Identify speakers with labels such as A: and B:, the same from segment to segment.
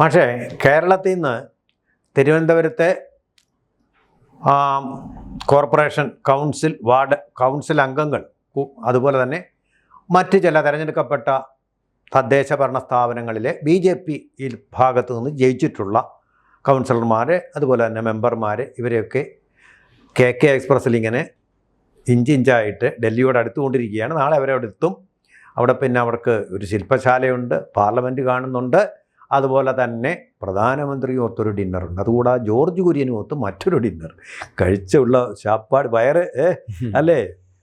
A: പക്ഷേ കേരളത്തിൽ നിന്ന് തിരുവനന്തപുരത്തെ കോർപ്പറേഷൻ കൗൺസിൽ വാർഡ് കൗൺസിൽ അംഗങ്ങൾ അതുപോലെ തന്നെ മറ്റ് ചില തിരഞ്ഞെടുക്കപ്പെട്ട തദ്ദേശ ഭരണ സ്ഥാപനങ്ങളിലെ ബി ജെ പി ഈ ഭാഗത്തു നിന്ന് ജയിച്ചിട്ടുള്ള കൗൺസിലർമാർ അതുപോലെ തന്നെ മെമ്പർമാർ ഇവരെയൊക്കെ കെ കെ എക്സ്പ്രസ്സിൽ ഇങ്ങനെ ഇഞ്ചിഞ്ചായിട്ട് ഡൽഹിയോട് അടുത്തുകൊണ്ടിരിക്കുകയാണ്. നാളെ അവരവിടെ എത്തും അവിടെ പിന്നെ അവർക്ക് ഒരു ശില്പശാലയുണ്ട് പാർലമെന്റ് കാണുന്നുണ്ട്. അതുപോലെ തന്നെ പ്രധാനമന്ത്രി ഒത്തൊരു ഡിന്നറുണ്ട് അതുകൂടാതെ ജോർജ് കുര്യനും ഒത്ത് മറ്റൊരു ഡിന്നർ കഴിച്ചുള്ള ശാപ്പാട് വയറ് ഏ അല്ലേ?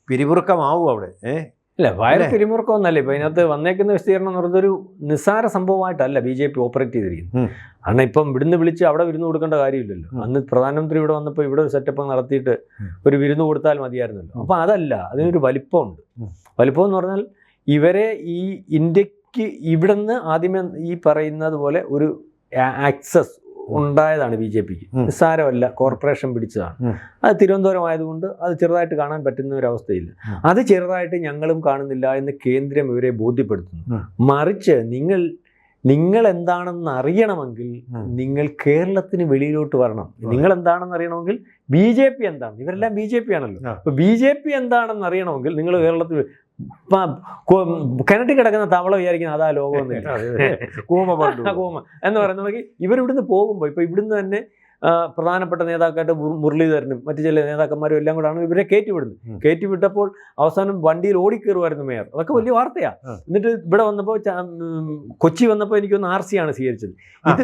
A: പിരിമുറുക്കമാവും അവിടെ ഏ?
B: ഇല്ല
A: വയറ്
B: പിരിമുറുക്കമൊന്നല്ലേ ഇപ്പൊ ഇതിനകത്ത് വന്നേക്കുന്ന വിസ്തീർണം എന്ന് പറഞ്ഞൊരു ഒരു നിസ്സാര സംഭവമായിട്ടല്ല ബി ജെ പി ഓപ്പറേറ്റ് ചെയ്തിരിക്കുന്നത്. കാരണം ഇപ്പം ഇവിടുന്ന് വിളിച്ച് അവിടെ വിരുന്ന് കൊടുക്കേണ്ട കാര്യമില്ലല്ലോ. അന്ന് പ്രധാനമന്ത്രി ഇവിടെ വന്നപ്പോൾ ഇവിടെ ഒരു സെറ്റപ്പ് നടത്തിയിട്ട് ഒരു വിരുന്ന് കൊടുത്താൽ മതിയായിരുന്നല്ലോ.
A: അപ്പോൾ
B: അപ്പൊ അതല്ല അതിനൊരു വലിപ്പമുണ്ട്. വലിപ്പം എന്ന് പറഞ്ഞാൽ ഇവരെ ഈ ഇന്ത്യയ്ക്ക് ഇവിടുന്ന് ആദ്യമേ ഈ പറയുന്നത് പോലെ ഒരു ആക്സസ് ഉണ്ടായതാണ് ബി ജെ പിക്ക്. നിസ്സാരമല്ല കോർപ്പറേഷൻ പിടിച്ചതാണ്. അത് തിരുവനന്തപുരം ആയതുകൊണ്ട് അത് ചെറുതായിട്ട് കാണാൻ പറ്റുന്ന ഒരു അവസ്ഥയില്ല. അത് ചെറുതായിട്ട് ഞങ്ങളും കാണുന്നില്ല എന്ന് കേന്ദ്രം ഇവരെ ബോധ്യപ്പെടുത്തുന്നു. മറിച്ച് നിങ്ങൾ നിങ്ങൾ എന്താണെന്ന് അറിയണമെങ്കിൽ നിങ്ങൾ കേരളത്തിന് വെളിയിലോട്ട് വരണം. നിങ്ങൾ എന്താണെന്ന് അറിയണമെങ്കിൽ ബി ജെ പി എന്താണ്? ഇവരെല്ലാം ബി ജെ പി ആണല്ലോ. അപ്പൊ ബി ജെ പി എന്താണെന്ന് അറിയണമെങ്കിൽ നിങ്ങൾ കേരളത്തിൽ കിണറ്റിൽ കിടക്കുന്ന തവള വിചാരിക്കുന്ന അതാ ലോകം
A: കൂമ പണ്ടു
B: കൂമ. എന്ന് പറയുന്നത് ഇവർ ഇവിടുന്ന് പോകുമ്പോൾ ഇപ്പൊ ഇവിടുന്ന് തന്നെ പ്രധാനപ്പെട്ട നേതാക്കളായിട്ട് മുരളീധരനും മറ്റു ചില നേതാക്കന്മാരും എല്ലാം കൂടാണ് ഇവരെ കയറ്റിവിടുന്നത്. കയറ്റിവിട്ടപ്പോൾ അവസാനം വണ്ടിയിൽ ഓടിക്കയറുമായിരുന്നു മേയർ. അതൊക്കെ വലിയ വാർത്തയാ. എന്നിട്ട് ഇവിടെ വന്നപ്പോൾ കൊച്ചി വന്നപ്പോൾ എനിക്കൊന്ന് ആർ സി ആണ് സ്വീകരിച്ചത്. ഇത്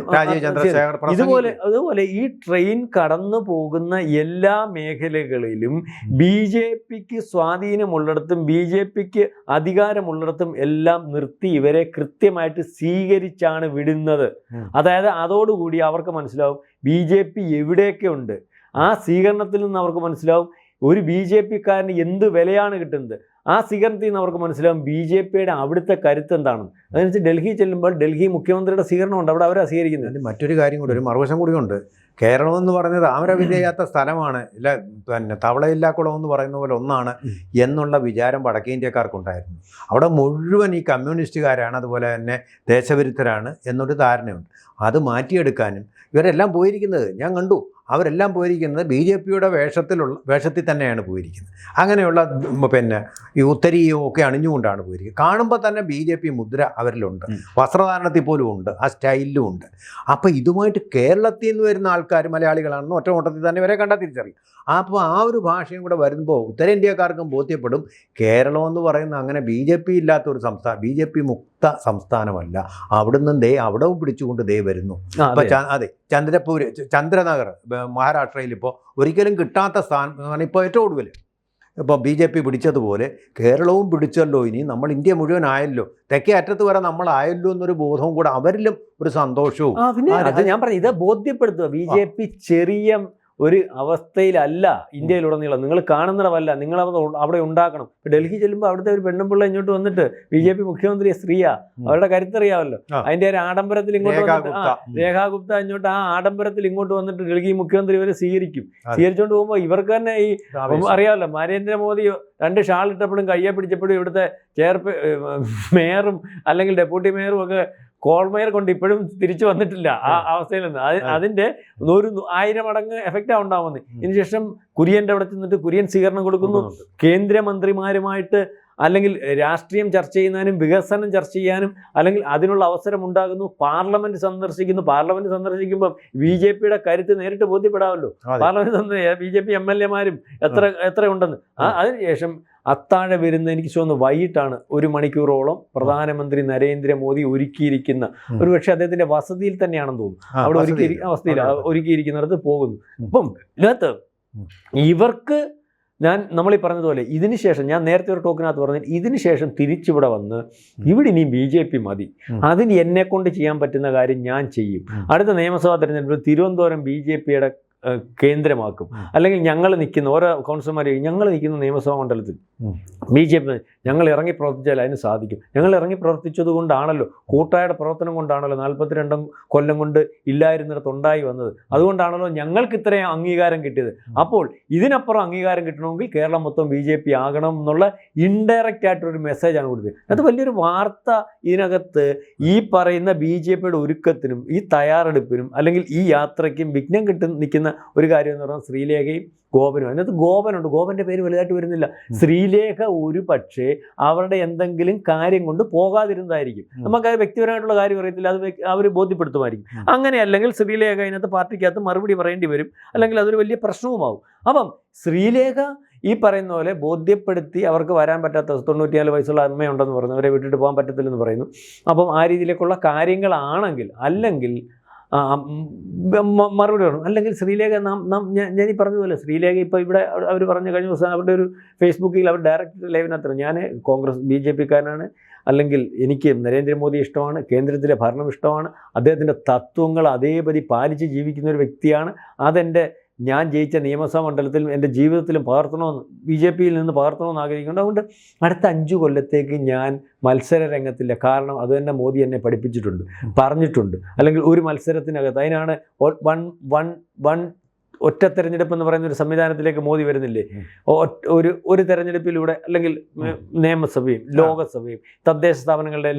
B: ഇതുപോലെ അതുപോലെ ഈ ട്രെയിൻ കടന്നു പോകുന്ന എല്ലാ മേഖലകളിലും ബി ജെ പിക്ക് സ്വാധീനമുള്ളിടത്തും ബി ജെ പിക്ക് അധികാരമുള്ളിടത്തും എല്ലാം നിർത്തി ഇവരെ കൃത്യമായിട്ട് സ്വീകരിച്ചാണ് വിടുന്നത്. അതായത് അതോടുകൂടി അവർക്ക് മനസ്സിലാവും ബി ജെ പി എവിടെയൊക്കെ ഉണ്ട്? ആ സ്വീകരണത്തിൽ നിന്ന് അവർക്ക് മനസ്സിലാവും. ഒരു ബി ജെ പിക്കാരന് എന്ത് വിലയാണ് കിട്ടുന്നത്? ആ സ്വീകരണത്തിൽ നിന്ന് അവർക്ക് മനസ്സിലാവും ബി ജെ പിയുടെ അവിടുത്തെ കരുത്ത് എന്താണെന്ന് അതനുസരിച്ച് ഡൽഹി ചെല്ലുമ്പോൾ ഡൽഹി മുഖ്യമന്ത്രിയുടെ സ്വീകരണമുണ്ട് അവിടെ അവരാ സ്വീകരിക്കുന്നത്.
A: മറ്റൊരു കാര്യം കൂടി ഒരു മറുവശം കൂടി ഉണ്ട്. കേരളം എന്ന് പറയുന്നത് താമരവില്ലയാത്ത സ്ഥലമാണ്. ഇല്ല പിന്നെ തവളയില്ലാ കുളം എന്ന് പറയുന്ന പോലെ ഒന്നാണ് എന്നുള്ള വിചാരം വടക്കേ ഇന്ത്യക്കാർക്കുണ്ടായിരുന്നു. അവിടെ മുഴുവൻ ഈ കമ്മ്യൂണിസ്റ്റുകാരാണ് അതുപോലെ തന്നെ ദേശവിരുദ്ധരാണ് എന്നൊരു ധാരണയുണ്ട്. അത് മാറ്റിയെടുക്കാനും ഇവരെല്ലാം പോയിരിക്കുന്നത്. ഞാൻ കണ്ടു അവരെല്ലാം പോയിരിക്കുന്നത് ബി ജെ പിയുടെ വേഷത്തിലുള്ള വേഷത്തിൽ തന്നെയാണ് പോയിരിക്കുന്നത്. അങ്ങനെയുള്ള പിന്നെ ഈ ഉത്തരീയവും ഒക്കെ അണിഞ്ഞുകൊണ്ടാണ് പോയിരിക്കുന്നത്. കാണുമ്പോൾ തന്നെ ബി ജെ പി മുദ്ര അവരിലുണ്ട്. വസ്ത്രധാരണത്തിൽ പോലും ഉണ്ട്. ആ സ്റ്റൈലിലും ഉണ്ട്. അപ്പോൾ ഇതുമായിട്ട് കേരളത്തിൽ നിന്ന് വരുന്ന ആൾക്കാർ മലയാളികളാണെന്ന് ഒറ്റ ഓട്ടത്തിൽ തന്നെ ഇവരെ കണ്ടാൽ തിരിച്ചറിയും. അപ്പോൾ ആ ഒരു ഭാഷയും കൂടെ വരുമ്പോൾ ഉത്തരേന്ത്യക്കാർക്കും ബോധ്യപ്പെടും. കേരളം എന്ന് പറയുന്ന അങ്ങനെ ബി ജെ പി ഇല്ലാത്തൊരു സംസ്ഥാനം ബി ജെ പി മുക്ത സംസ്ഥാനമല്ല. അവിടുന്ന് ദേ അവിടവും പിടിച്ചുകൊണ്ട് ദേ വരുന്നു. അപ്പൊ
B: അതെ.
A: ചന്ദ്രപൂര് ചന്ദ്രനഗർ മഹാരാഷ്ട്രയിൽ ഇപ്പോൾ ഒരിക്കലും കിട്ടാത്ത സ്ഥാനം ഇപ്പോൾ ഏറ്റവും ഒടുവിൽ ഇപ്പോൾ ബി ജെ പി പിടിച്ചതുപോലെ കേരളവും പിടിച്ചല്ലോ ഇനി നമ്മൾ ഇന്ത്യ മുഴുവൻ ആയല്ലോ തെക്കേ അറ്റത്ത് വരെ നമ്മളായല്ലോ എന്നൊരു ബോധവും കൂടെ അവരിലും ഒരു സന്തോഷവും.
B: ഞാൻ പറഞ്ഞു ഇത് ബോധ്യപ്പെടുത്തുക. ബി ജെ പി ചെറിയ ഒരു അവസ്ഥയിലല്ല ഇന്ത്യയിലുടനീളം. നിങ്ങൾ കാണുന്നിടമല്ല. നിങ്ങൾ അവിടെ അവിടെ ഉണ്ടാക്കണം. ഇപ്പൊ ഡൽഹി ചെല്ലുമ്പോൾ അവിടുത്തെ ഒരു പെണ്ണും പിള്ള ഇങ്ങോട്ട് വന്നിട്ട് ബി ജെ പി മുഖ്യമന്ത്രി സ്ത്രീയാ. അവരുടെ കരുത്തറിയാമല്ലോ. അതിന്റെ ഒരു ആഡംബരത്തിൽ ഇങ്ങോട്ട്
A: രേഖാ
B: വന്നിട്ട് ആ. രേഖാ ഗുപ്ത ഇങ്ങോട്ട് ആ ആഡംബരത്തിൽ ഇങ്ങോട്ട് വന്നിട്ട് ഡൽഹി മുഖ്യമന്ത്രി ഇവരെ സ്വീകരിക്കും.
A: സ്വീകരിച്ചോണ്ട്
B: സ്വീകരിച്ചുകൊണ്ട് പോകുമ്പോൾ ഇവർക്ക് തന്നെ ഈ. അറിയാമല്ലോ. നരേന്ദ്രമോദി രണ്ട് ഷാൾ ഇട്ടപ്പോഴും കയ്യെ പിടിച്ചപ്പോഴും ഇവിടുത്തെ ചെയർപേ മേയറും അല്ലെങ്കിൽ ഡെപ്യൂട്ടി മേയറും ഒക്കെ കോൾ മേയർ കൊണ്ട് ഇപ്പോഴും തിരിച്ചു വന്നിട്ടില്ല ആ അവസ്ഥയിൽ നിന്ന്. അതിന്റെ ഒരു ആയിരം മടങ്ങ് എഫക്റ്റ് ഉണ്ടാവുന്നത്. ഇതിനുശേഷം കുര്യന്റെ അവിടെ ചെന്നിട്ട് കുര്യൻ സ്വീകരണം കൊടുക്കുന്നു. കേന്ദ്രമന്ത്രിമാരുമായിട്ട് അല്ലെങ്കിൽ രാഷ്ട്രീയം ചർച്ച ചെയ്യുന്നതിനും വികസനം ചർച്ച ചെയ്യാനും അല്ലെങ്കിൽ അതിനുള്ള അവസരം ഉണ്ടാകുന്നു പാർലമെന്റ് സന്ദർശിക്കുന്നു. പാർലമെന്റ് സന്ദർശിക്കുമ്പോൾ ബി ജെ പിയുടെ കരുത്ത് നേരിട്ട് ബോധ്യപ്പെടാമല്ലോ. Parliament B J P M L എമാരും എത്ര എത്ര ഉണ്ടെന്ന്. ആ അതിനുശേഷം അത്താഴ വരുന്ന എനിക്ക് തോന്നുന്നു വൈകിട്ടാണ് ഒരു മണിക്കൂറോളം പ്രധാനമന്ത്രി നരേന്ദ്രമോദി ഒരുക്കിയിരിക്കുന്ന
A: ഒരു
B: പക്ഷെ അദ്ദേഹത്തിന്റെ വസതിയിൽ തന്നെയാണെന്ന് തോന്നുന്നു. അവിടെ. ഒരുക്കി അവസ്ഥയിൽ. ഒരുക്കിയിരിക്കുന്നിടത്ത് പോകുന്നു. അപ്പം ഇതിനകത്ത് ഇവർക്ക് ഞാൻ നമ്മൾ ഈ പറഞ്ഞതുപോലെ ഇതിന് ശേഷം ഞാൻ നേരത്തെ ഒരു ടോക്കിനകത്ത് പറഞ്ഞു ഇതിന് ശേഷം തിരിച്ചിവിടെ വന്ന് ഇവിടെ ഇനി ബി ജെ പി മതി. അതിന് എന്നെ കൊണ്ട് ചെയ്യാൻ പറ്റുന്ന കാര്യം ഞാൻ ചെയ്യും. അടുത്ത നിയമസഭാ തെരഞ്ഞെടുപ്പിൽ തിരുവനന്തപുരം ബി ജെ പിയുടെ കേന്ദ്രമാക്കും. അല്ലെങ്കിൽ ഞങ്ങൾ നിൽക്കുന്ന ഓരോ കൗൺസിലർമാർ ഞങ്ങൾ നിൽക്കുന്ന നിയമസഭാ മണ്ഡലത്തിൽ. ബി ജെ പി ഞങ്ങൾ ഇറങ്ങി പ്രവർത്തിച്ചാൽ അതിന് സാധിക്കും. ഞങ്ങൾ ഇറങ്ങി പ്രവർത്തിച്ചത് കൊണ്ടാണല്ലോ. കൂട്ടായുടെ പ്രവർത്തനം കൊണ്ടാണല്ലോ നാൽപ്പത്തിരണ്ടും കൊല്ലം കൊണ്ട് ഇല്ലായിരുന്നിടത്ത് ഉണ്ടായി വന്നത്. അതുകൊണ്ടാണല്ലോ ഞങ്ങൾക്ക് ഇത്രയും അംഗീകാരം കിട്ടിയത്. അപ്പോൾ ഇതിനപ്പുറം അംഗീകാരം കിട്ടണമെങ്കിൽ കേരളം മൊത്തം ബി ജെ പി ആകണം എന്നുള്ള ഇൻഡയറക്റ്റ് ആയിട്ടൊരു മെസ്സേജാണ് കൊടുത്തത്. അത് വലിയൊരു വാർത്ത ഇതിനകത്ത് ഈ പറയുന്ന ബി ജെ പിയുടെ ഒരുക്കത്തിനും ഈ തയ്യാറെടുപ്പിനും അല്ലെങ്കിൽ ഈ യാത്രയ്ക്കും വിഘ്നം കിട്ടുന്ന നിൽക്കുന്ന ഒരു കാര്യം എന്ന് പറഞ്ഞാൽ ശ്രീലേഖയും ഗോപനും. അതിനകത്ത് ഗോപനുണ്ട്. ഗോപന്റെ പേര് വലുതായിട്ട് വരുന്നില്ല. ശ്രീലേഖ ഒരു പക്ഷേ അവരുടെ എന്തെങ്കിലും കാര്യം കൊണ്ട് പോകാതിരുന്നതായിരിക്കും.
A: ഉം.
B: നമുക്ക് അത് വ്യക്തിപരമായിട്ടുള്ള കാര്യം അറിയത്തില്ല. അത് അവർ ബോധ്യപ്പെടുത്തുമായിരിക്കും. അങ്ങനെ അല്ലെങ്കിൽ ശ്രീലേഖ അതിനകത്ത് പാർട്ടിക്കകത്ത് മറുപടി പറയേണ്ടി വരും. അല്ലെങ്കിൽ അതൊരു വലിയ പ്രശ്നവുമാവും. അപ്പം ശ്രീലേഖ ഈ പറയുന്ന പോലെ ബോധ്യപ്പെടുത്തി അവർക്ക് വരാൻ പറ്റാത്ത തൊണ്ണൂറ്റിനാല് വയസ്സുള്ള അമ്മയുണ്ടെന്ന് പറയുന്നു. അവരെ വിട്ടിട്ട് പോകാൻ പറ്റത്തില്ലെന്ന് പറയുന്നു. അപ്പം ആ രീതിയിലേക്കുള്ള കാര്യങ്ങളാണെങ്കിൽ അല്ലെങ്കിൽ മറുപടി പറഞ്ഞു അല്ലെങ്കിൽ ശ്രീലേഖ നാം നാം ഞാൻ ഈ പറഞ്ഞതുപോലെ ശ്രീലേഖ ഇപ്പോൾ ഇവിടെ അവർ പറഞ്ഞ കഴിഞ്ഞ ദിവസം അവരുടെ ഒരു ഫേസ്ബുക്കിൽ അവർ ഡയറക്റ്റ് ലൈവിനകത്ത് ഞാൻ കോൺഗ്രസ് ബി ജെ പിക്കാരനാണ്. അല്ലെങ്കിൽ എനിക്ക് നരേന്ദ്രമോദി ഇഷ്ടമാണ്. കേന്ദ്രത്തിലെ ഭരണം ഇഷ്ടമാണ്. അദ്ദേഹത്തിന്റെ തത്വങ്ങൾ അതേപടി പാലിച്ച് ജീവിക്കുന്ന ഒരു വ്യക്തിയാണ്. അതെന്റെ ഞാൻ ജയിച്ച നിയമസഭാ മണ്ഡലത്തിലും എന്റെ ജീവിതത്തിലും പകർത്തണമെന്ന് ബി ജെ പിയിൽ നിന്ന് പകർത്തണമെന്ന് ആഗ്രഹിക്കുന്നുണ്ട്. അതുകൊണ്ട് അടുത്ത അഞ്ച് കൊല്ലത്തേക്ക് ഞാൻ മത്സര രംഗത്തില്ല കാരണം അത് തന്നെ മോദി എന്നെ പഠിപ്പിച്ചിട്ടുണ്ട് പറഞ്ഞിട്ടുണ്ട്. അല്ലെങ്കിൽ ഒരു മത്സരത്തിനകത്ത് അതിനാണ് വൺ വൺ വൺ ഒറ്റ തെരഞ്ഞെടുപ്പ് എന്ന് പറയുന്ന ഒരു സംവിധാനത്തിലേക്ക് മോദി വരുന്നില്ലേ? ഒരു ഒരു തെരഞ്ഞെടുപ്പിലൂടെ അല്ലെങ്കിൽ നിയമസഭയും ലോകസഭയും തദ്ദേശ സ്ഥാപനങ്ങളുടെ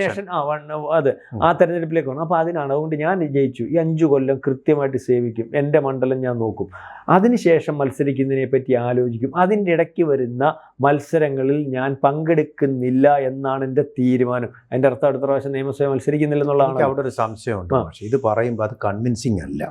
A: നേഷൻ
B: ആ അത് ആ തെരഞ്ഞെടുപ്പിലേക്ക് വന്നു അപ്പോൾ അതിനാണ് അതുകൊണ്ട് ഞാൻ ജയിച്ചു ഈ അഞ്ചു കൊല്ലം കൃത്യമായിട്ട് സേവിക്കും. എന്റെ മണ്ഡലം ഞാൻ നോക്കും. അതിനുശേഷം മത്സരിക്കുന്നതിനെ പറ്റി ആലോചിക്കും. അതിന്റെ ഇടയ്ക്ക് വരുന്ന മത്സരങ്ങളിൽ ഞാൻ പങ്കെടുക്കുന്നില്ല എന്നാണ് എന്റെ തീരുമാനം. അതിന്റെ അർത്ഥം അടുത്ത പ്രാവശ്യം നിയമസഭ മത്സരിക്കുന്നില്ല എന്നുള്ളതാണ്
A: അവിടെ ഒരു സംശയമുണ്ട്. പക്ഷേ ഇത് പറയുമ്പോൾ അത് കൺവിൻസിങ് അല്ല.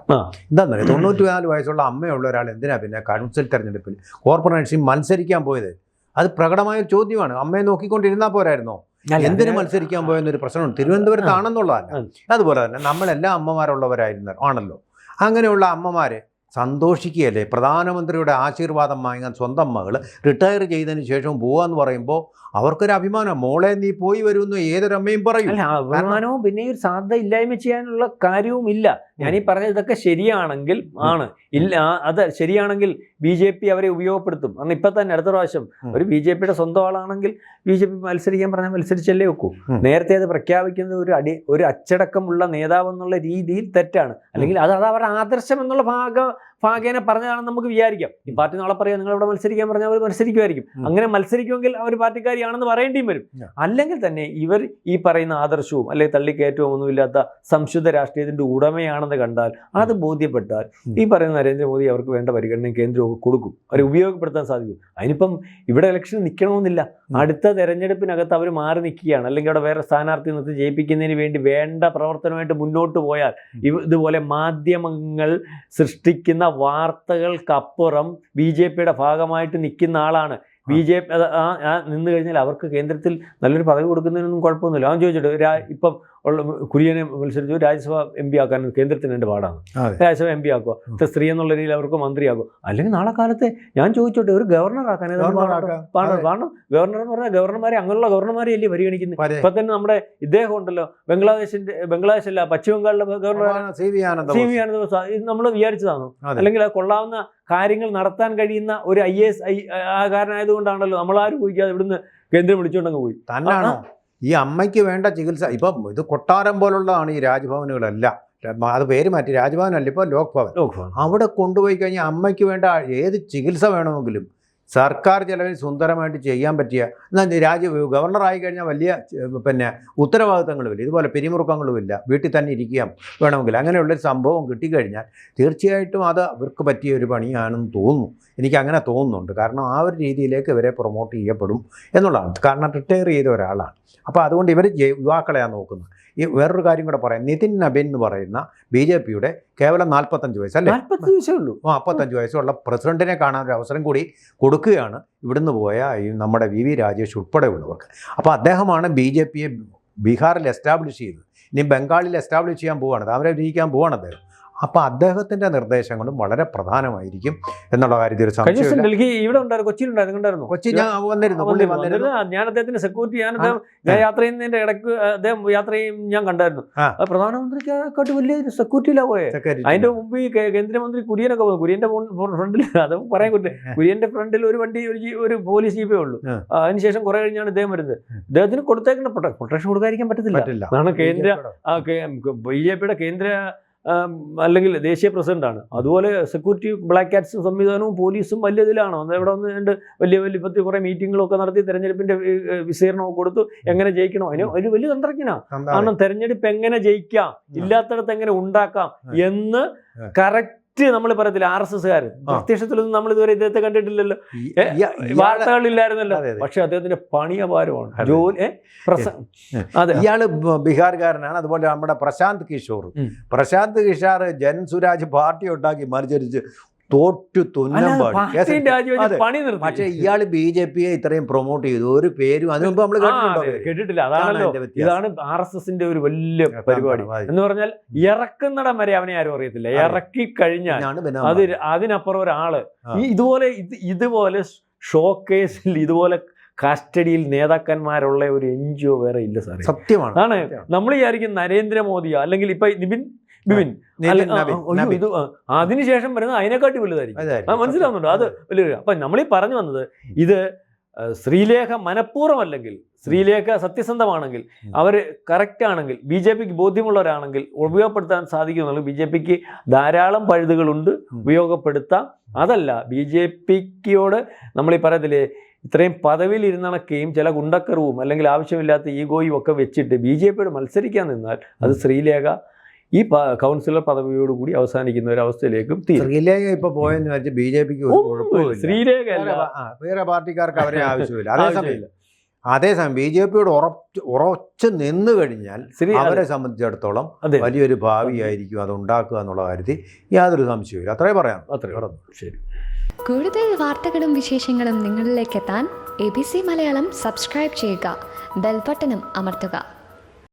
A: എന്താണെന്നറിയാം തൊണ്ണൂറ്റിനാല് വയസ്സുള്ള അമ്മയുള്ള ഒരാൾ എന്തിനാ പിന്നെ കൗൺസിൽ തെരഞ്ഞെടുപ്പിൽ കോർപ്പറേഷൻ മത്സരിക്കാൻ പോയത്. അത് പ്രകടമായ ചോദ്യമാണ്. അമ്മയെ നോക്കിക്കൊണ്ടിരുന്നാൽ പോരായിരുന്നോ? എന്തിനു മത്സരിക്കാൻ പോയെന്നൊരു പ്രശ്നമുണ്ട്. തിരുവനന്തപുരത്താണെന്നുള്ളതല്ല. അതുപോലെ തന്നെ നമ്മളെല്ലാം അമ്മമാരുള്ളവരായിരുന്നു ആണല്ലോ. അങ്ങനെയുള്ള അമ്മമാരെ സന്തോഷിക്കുകയല്ലേ? പ്രധാനമന്ത്രിയുടെ ആശീർവാദം വാങ്ങാൻ സ്വന്തം മകൾ റിട്ടയർ ചെയ്തതിന് ശേഷം പോവാന്ന് പറയുമ്പോൾ അവർക്കൊരു അഭിമാനം. മോളെ നീ പോയി വരുമെന്ന് ഏതൊരമ്മയും പറയും.
B: അല്ല അഭിമാനവും പിന്നെ ഒരു സാധ്യത ഇല്ലായ്മ ചെയ്യാനുള്ള കാര്യവും ഇല്ല ഞാൻ ഈ പറഞ്ഞ ഇതൊക്കെ ശരിയാണെങ്കിൽ ആണ്. ഇല്ല അത് ശരിയാണെങ്കിൽ ബി ജെ പി അവരെ ഉപയോഗപ്പെടുത്തും. അന്ന് ഇപ്പൊ തന്നെ അടുത്ത പ്രാവശ്യം ഒരു ബി ജെ പിയുടെ സ്വന്തം ആളാണെങ്കിൽ ബി ജെ പി മത്സരിക്കാൻ പറഞ്ഞാൽ മത്സരിച്ചല്ലേ വെക്കൂ
A: ഉം.
B: നേരത്തെ അത് പ്രഖ്യാപിക്കുന്നത് ഒരു അടി ഒരു അച്ചടക്കമുള്ള നേതാവ് എന്നുള്ള രീതിയിൽ തെറ്റാണ്. അല്ലെങ്കിൽ അത് അത് അവരുടെ ആദർശം എന്നുള്ള ഭാഗ ഭാഗേന പറഞ്ഞതാണെന്ന് നമുക്ക് വിചാരിക്കാം. ഈ പാർട്ടി നാളെ പറയാം നിങ്ങൾ ഇവിടെ മത്സരിക്കാൻ പറഞ്ഞാൽ അവർ മത്സരിക്കുമായിരിക്കും. അങ്ങനെ മത്സരിക്കുമെങ്കിൽ അവർ പാർട്ടിക്കാരിയാണെന്ന് പറയേണ്ടിയും വരും. അല്ലെങ്കിൽ തന്നെ ഇവർ ഈ പറയുന്ന ആദർശവും അല്ലെങ്കിൽ തള്ളിക്കയറ്റവും ഒന്നുമില്ലാത്ത സംശുദ്ധ രാഷ്ട്രീയത്തിന്റെ ഉടമയാണെന്ന് കണ്ടാൽ അത് ബോധ്യപ്പെട്ടാൽ ഈ പറയുന്ന നരേന്ദ്രമോദി അവർക്ക് വേണ്ട പരിഗണന കേന്ദ്രമൊക്കെ കൊടുക്കും. അവരെ ഉപയോഗപ്പെടുത്താൻ സാധിക്കും. അതിനിപ്പം ഇവിടെ ഇലക്ഷൻ നിൽക്കണമെന്നില്ല അടുത്ത തെരഞ്ഞെടുപ്പിനകത്ത് അവർ മാറി നിൽക്കുകയാണ്. അല്ലെങ്കിൽ അവിടെ വേറെ സ്ഥാനാർത്ഥി നിർത്തി ജയിപ്പിക്കുന്നതിന് വേണ്ടി വേണ്ട പ്രവർത്തനമായിട്ട് മുന്നോട്ട് പോയാൽ ഇതുപോലെ മാധ്യമങ്ങൾ സൃഷ്ടിക്കുന്ന വാർത്തകൾക്കപ്പുറം ബി ജെ പിയുടെ ഭാഗമായിട്ട് നിൽക്കുന്ന ആളാണ്. ബി ജെ പി നിന്ന് കഴിഞ്ഞാൽ അവർക്ക് കേന്ദ്രത്തിൽ നല്ലൊരു പദവി കൊടുക്കുന്നതിനൊന്നും കുഴപ്പമൊന്നുമില്ല. അവൻ ചോദിച്ചിട്ട് ഇപ്പം ഉള്ള കുര്യനെ മത്സരിച്ചു രാജ്യസഭ എം പി ആക്കാൻ കേന്ദ്രത്തിന് എന്റെ പാടാണ്. രാജ്യസഭ എം പി ആക്കുക. ഇത്ര സ്ത്രീ എന്നുള്ള രീതിയിൽ അവർക്ക് മന്ത്രിയാകും അല്ലെങ്കിൽ നാളെ കാലത്തെ ഞാൻ ചോദിച്ചോട്ടെ ഒരു ഗവർണർ ആക്കാൻ. കാരണം ഗവർണർ എന്ന് പറഞ്ഞാൽ ഗവർണർമാരെ അങ്ങനെയുള്ള ഗവർണർമാരെ അല്ലേ പരിഗണിക്കുന്നത് ഇപ്പൊ തന്നെ നമ്മുടെ ഇദ്ദേഹം ഉണ്ടല്ലോ. ബംഗ്ലാദേശിന്റെ ബംഗ്ലാദേശ് അല്ല പശ്ചിമ ബംഗാളിലെ ഗവർണർ
A: സി വി ആനന്ദ
B: ഇത് നമ്മൾ വിചാരിച്ചതാണോ? അല്ലെങ്കിൽ അത് കൊള്ളാവുന്ന കാര്യങ്ങൾ നടത്താൻ കഴിയുന്ന ഒരു ഐ എസ് ഐ ആകാരനായതുകൊണ്ടാണല്ലോ നമ്മളാരും ഊഹിക്കാതെ ഇവിടുന്ന് കേന്ദ്രം വിളിച്ചുകൊണ്ടങ്ങ് പോയി.
A: തന്നാണോ? ഈ അമ്മയ്ക്ക് വേണ്ട ചികിത്സ ഇപ്പം ഇത് കൊട്ടാരം പോലുള്ളതാണ് ഈ രാജ്ഭവനുകളെല്ലാം. അത് പേര് മാറ്റി രാജ്ഭവനല്ല ഇപ്പോൾ ലോക്ഭവൻ. അവിടെ കൊണ്ടുപോയി കഴിഞ്ഞാൽ അമ്മയ്ക്ക് വേണ്ട ഏത് ചികിത്സ വേണമെങ്കിലും സർക്കാർ ചിലവിൽ സുന്ദരമായിട്ട് ചെയ്യാൻ പറ്റിയ എന്നാൽ രാജ്യ ഗവർണറായി കഴിഞ്ഞാൽ വലിയ പിന്നെ ഉത്തരവാദിത്തങ്ങളുമില്ല. ഇതുപോലെ പിരിമുറുക്കങ്ങളുമില്ല. വീട്ടിൽ തന്നെ ഇരിക്കുക വേണമെങ്കിൽ. അങ്ങനെയുള്ളൊരു സംഭവം കിട്ടിക്കഴിഞ്ഞാൽ തീർച്ചയായിട്ടും അത് അവർക്ക് പറ്റിയ ഒരു പണിയാണെന്ന് തോന്നുന്നു. എനിക്ക് അങ്ങനെ തോന്നുന്നുണ്ട്. കാരണം ആ ഒരു രീതിയിലേക്ക് ഇവരെ പ്രൊമോട്ട് ചെയ്യപ്പെടും എന്നുള്ളതാണ്. കാരണം റിട്ടയർ ചെയ്ത ഒരാളാണ്. അപ്പോൾ അതുകൊണ്ട് ഇവർ യുവാക്കളെയാണ് നോക്കുന്നത്. ഈ വേറൊരു കാര്യം കൂടെ പറയാം. നിതിൻ നബിൻ എന്ന് പറയുന്ന ബി ജെ പിയുടെ കേവലം നാൽപ്പത്തഞ്ച് വയസ്സല്ലേ?
B: നാൽപ്പത്തഞ്ച് വയസ്സേ ഉള്ളൂ.
A: ആ നാൽപ്പത്തഞ്ച് വയസ്സുള്ള പ്രസിഡന്റിനെ കാണാൻ ഒരു അവസരം കൂടി കൊടുക്കുകയാണ് ഇവിടുന്ന് പോയ ഈ നമ്മുടെ വി വി രാജേഷ് ഉൾപ്പെടെയുള്ളവർക്ക്. അപ്പോൾ അദ്ദേഹമാണ് ബി ജെ പിയെ ബീഹാറിൽ എസ്റ്റാബ്ലിഷ് ചെയ്തത്. ഇനി ബംഗാളിൽ എസ്റ്റാബ്ലിഷ് ചെയ്യാൻ പോവുകയാണ് അവരെ വിജയിക്കാൻ പോവുകയാണ് അദ്ദേഹം. അപ്പോൾ അദ്ദേഹത്തിന്റെ നിർദ്ദേശങ്ങളും വളരെ പ്രധാനമായിരിക്കും എന്നുള്ള കാര്യത്തിൽ സംശയം
B: ഡൽഹി ഇവിടെ ഉണ്ടായിരുന്നു കൊച്ചിയിൽ ഉണ്ടായിരുന്നു
A: കൊച്ചി ഞാൻ വന്നിരുന്നു പുള്ളി വന്നിരുന്നു.
B: ഞാൻ അദ്ദേഹത്തിന്റെ സെക്യൂരിറ്റി ഞാൻ അദ്ദേഹം യാത്ര ചെയ്യുന്നതിന്റെ ഇടയ്ക്ക് അദ്ദേഹം യാത്ര ചെയ്യും ഞാൻ കണ്ടായിരുന്നു. പ്രധാനമന്ത്രിക്കാട്ട് വലിയ സെക്യൂരിറ്റിയിലാ പോയെ.
A: സെക്രട്ടറി
B: അതിന്റെ മുമ്പ് ഈ കേന്ദ്രമന്ത്രി കുര്യനൊക്കെ പോകും കുര്യന്റെ ഫ്രണ്ടിൽ അത് പറയാൻ പറ്റില്ല. കുര്യന്റെ ഫ്രണ്ടിൽ ഒരു വണ്ടി ഒരു ഒരു പോലീസ് ജീപ്പേ ഉള്ളൂ. അതിനുശേഷം കുറെ കഴിഞ്ഞാണ് ഇദ്ദേഹം വരുന്നത്. അദ്ദേഹത്തിന് കൊടുത്തേക്കുന്ന പ്രൊട്ടക്ഷൻ കൊടുക്കാതിരിക്കാൻ പറ്റത്തില്ല. കേന്ദ്ര ബി ജെ പിയുടെ കേന്ദ്ര അല്ലെങ്കിൽ ദേശീയ പ്രസിഡന്റാണ്. അതുപോലെ സെക്യൂരിറ്റി ബ്ലാക്ക് കാറ്റ്സും സംവിധാനവും പോലീസും വലിയ ഇതിലാണ്? അത് ഇവിടെ ഒന്ന് രണ്ട് വലിയ വലിയ പത്തി കുറേ മീറ്റിങ്ങുകളൊക്കെ നടത്തി ഏ, വിസ്തീർണമൊക്കെ കൊടുത്തു. എങ്ങനെ ജയിക്കണോ? അതിന് ഒരു വലിയ
A: തന്ത്രജ്ഞനാണ്
B: കാരണം തെരഞ്ഞെടുപ്പ് എങ്ങനെ ജയിക്കാം? ഇല്ലാത്തടത്ത് എങ്ങനെ ഉണ്ടാക്കാം? എന്ന്
A: ആ.
B: കറക്റ്റ് നമ്മൾ പറയത്തില്ല ആർ എസ് എസ്കാർ പ്രത്യക്ഷത്തിലൊന്നും നമ്മൾ ഇതുവരെ ഇദ്ദേഹത്തെ കണ്ടിട്ടില്ലല്ലോ. വാർത്തകളില്ലായിരുന്നല്ലോ. പക്ഷെ അദ്ദേഹത്തിന്റെ പണിയപാരമാണ്. ജോലി അതെ.
A: ഇയാൾ ബിഹാർകാരനാണ്. അതുപോലെ നമ്മുടെ പ്രശാന്ത് കിഷോർ പ്രശാന്ത് കിഷാർ ജൻ സുരാജ് പാർട്ടി ഉണ്ടാക്കി മത്സരിച്ച് തോറ്റു തുന്നം പാടി. പക്ഷേ ഇയാൾ ബി ജെ പിയെ ഇത്രയും പ്രൊമോട്ട് ചെയ്തു. ഒരു പേരും അതിനു മുമ്പ് നമ്മൾ?
B: കേട്ടിട്ടില്ല.
A: അതാണ്
B: ഇതാണ് ആർ എസ് എസിന്റെ ഒരു വലിയ പരിപാടി. എന്ന് പറഞ്ഞാൽ ഇറക്കുന്നിടം വരെ അവനെ ആരും അറിയത്തില്ല. ഇറക്കി കഴിഞ്ഞാൽ അത് അതിനപ്പുറം ഒരാൾ ഇതുപോലെ ഇത് ഇതുപോലെ ഷോക്കേസിൽ ഇതുപോലെ കസ്റ്റഡിയിൽ നേതാക്കന്മാരുള്ള ഒരു എൻ ജി ഒ വേറെ ഇല്ല സാറേ.
A: സത്യമാണ്.
B: ആണ്. നമ്മൾ വിചാരിക്കും നരേന്ദ്രമോദിയോ അല്ലെങ്കിൽ ഇപ്പൊ നിബിൻ ഇത് ആ, അതിനുശേഷം വരുന്നത് അതിനെക്കാട്ടി വലുതായിരിക്കും. മനസ്സിലാവുന്നുണ്ടോ? അത് വലിയ അപ്പൊ നമ്മളീ പറഞ്ഞു വന്നത് ഇത് ശ്രീലേഖ മനഃപൂർവം അല്ലെങ്കിൽ ശ്രീലേഖ സത്യസന്ധമാണെങ്കിൽ. അവർ കറക്റ്റ് ആണെങ്കിൽ ബി ജെ പിക്ക് ബോധ്യമുള്ളവരാണെങ്കിൽ ഉപയോഗപ്പെടുത്താൻ സാധിക്കുന്നുള്ളൂ ബി ജെ പിക്ക് ധാരാളം പഴുതുകളുണ്ട്. ഉപയോഗപ്പെടുത്താം. അതല്ല ബി ജെ പിക്കോട് നമ്മൾ ഈ പറയത്തില്ലേ ഇത്രയും പദവിയിൽ ഇരുന്നണക്കുകയും ചില ഗുണ്ടക്കറവും അല്ലെങ്കിൽ ആവശ്യമില്ലാത്ത ഈഗോയും ഒക്കെ വെച്ചിട്ട് ബി ജെ പിയോട് മത്സരിക്കാൻ നിന്നാൽ അത് ശ്രീലേഖ ഈ കൗൺസിലർ പദവിയോടുകൂടി അവസാനിക്കുന്ന ഒരു അവസ്ഥയിലേക്കും
A: ശ്രീലേഖ ഇപ്പൊ പോയെന്ന് വെച്ചാൽ ബി ജെ പിക്ക്
B: ശ്രീലേഖ
A: വേറെ ആ, വേറെ പാർട്ടിക്കാർക്ക് അവരെ ആവശ്യമില്ല. അതേസമയം അതേസമയം ബി ജെ പിയോട് ഉറച്ച് ഉറച്ചു നിന്നു കഴിഞ്ഞാൽ അവരെ സംബന്ധിച്ചിടത്തോളം വലിയൊരു ഭാവിയായിരിക്കും അത് ഉണ്ടാക്കുക എന്നുള്ള കാര്യത്തിൽ യാതൊരു സംശയമില്ല അത്രേ പറയാം.
B: അത്രേ കടന്നു ശരി.
C: കൂടുതൽ വാർത്തകളും വിശേഷങ്ങളും നിങ്ങളിലേക്ക് എത്താൻ A B C Malayalam subscribe ചെയ്യുക. ബെൽബട്ടനും അമർത്തുക.